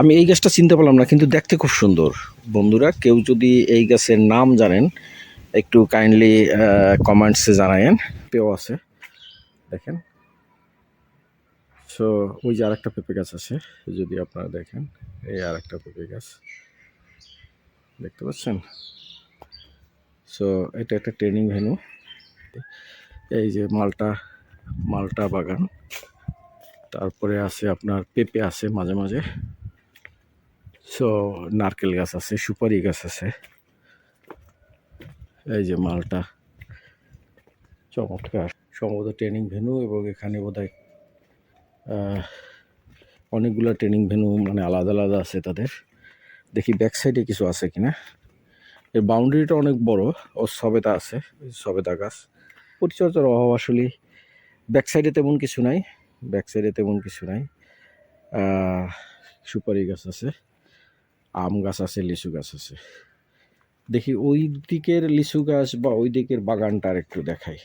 আমি এই গাছটা চিনতে পারলাম না, কিন্তু দেখতে খুব সুন্দর। বন্ধুরা, কেউ যদি এই গাছের নাম জানেন, একটু কাইন্ডলি কমেন্টসে জানায়েন। পেও আছে, দেখেন। সো ওই যে আরেকটা পেঁপে গাছ আছে, যদি আপনারা দেখেন, এই আরেকটা পেঁপে গাছ। দেখতে পাচ্ছেন? সো এটা একটা ট্রেনিং ভেনু এই যে মালটা মালটা বাগান। তারপরে আছে আপনার, পেঁপে আছে মাঝে মাঝে। সো নারকেল গাছ আছে, সুপারি গাছ আছে। এই যে মালটা। চমৎকার। সম্ভবত ট্রেনিং ভেনু এবং এখানে বোধহয় অনেকগুলো ট্রেনিং ভেনু মানে আলাদা আলাদা আছে তাদের। দেখি ব্যাক সাইডে কিছু আছে কিনা। এর বাউন্ডারিটা অনেক বড়, ও সবেদা আছে সবেদা গাছ। পরিচর্যার অভাব আসলে ব্যাক সাইডে তেমন কিছু নাই ব্যাক সাইডে তেমন কিছু নাই। সুপারি গাছ আছে। আম গাছ আছে, লিচু গাছ আছে। দেখি ওই দিকের লিচু গাছ বা ওই দিকের বাগানটা আর একটু দেখাই।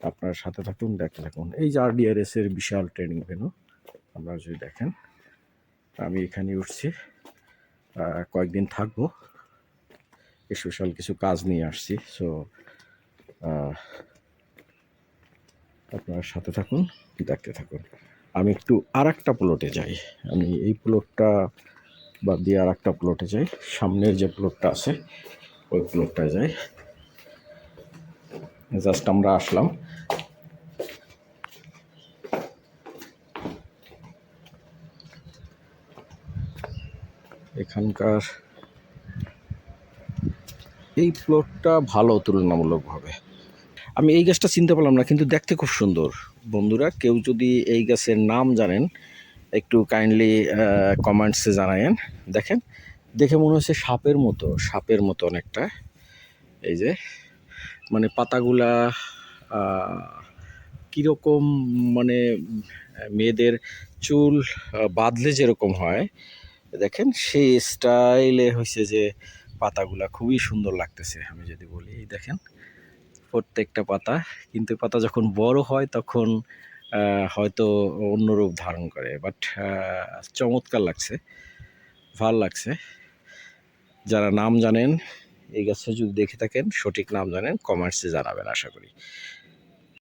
আপনার সাথে থাকুন, দেখতে থাকুন। এই যে আরডিআরএস এর বিশাল ট্রেনিং ভেনু আপনারা যদি দেখেন, আমি এখানে উঠছি কয়েকদিন থাকব। স্পেশাল কিছু কাজ নিয়ে আসছি সো আপনার সাথে থাকুন, দেখতে থাকুন। আমি একটু আর একটা প্লটে যাই। আমি এই প্লটটা বাদ দিয়ে আর একটা প্লটে যাই। সামনের যে প্লটটা আছে, ওই প্লটটায় যাই। জাস্ট আমরা আসলাম। এখানকার এই প্লটটা ভালো তুলনামূলকভাবে। আমি এই গাছটা চিনতে পারলাম না, কিন্তু দেখতে খুব সুন্দর। বন্ধুরা, কেউ যদি এই গাছের নাম জানেন একটু কাইন্ডলি কমেন্টসে জানায়েন। দেখেন, দেখে মনে হচ্ছে সাপের মতো সাপের মতো অনেকটা। এই যে মানে পাতাগুলা কীরকম মানে মেয়েদের চুল বাঁধলে যেরকম হয়, দেখেন, সেই স্টাইলে হয়েছে যে পাতাগুলা খুবই সুন্দর লাগতেছে, আমি যদি বলি। এই দেখেন, প্রত্যেকটা পাতা, কিন্তু পাতা যখন বড় হয় তখন হয়তো অন্য রূপ ধারণ করে। বাট চমৎকার লাগছে। ভালো লাগছে। যারা নাম জানেন, এই গাছটা যদি দেখে থাকেন, সঠিক নাম জানেন কমার্সে জানাবেন, আশা করি।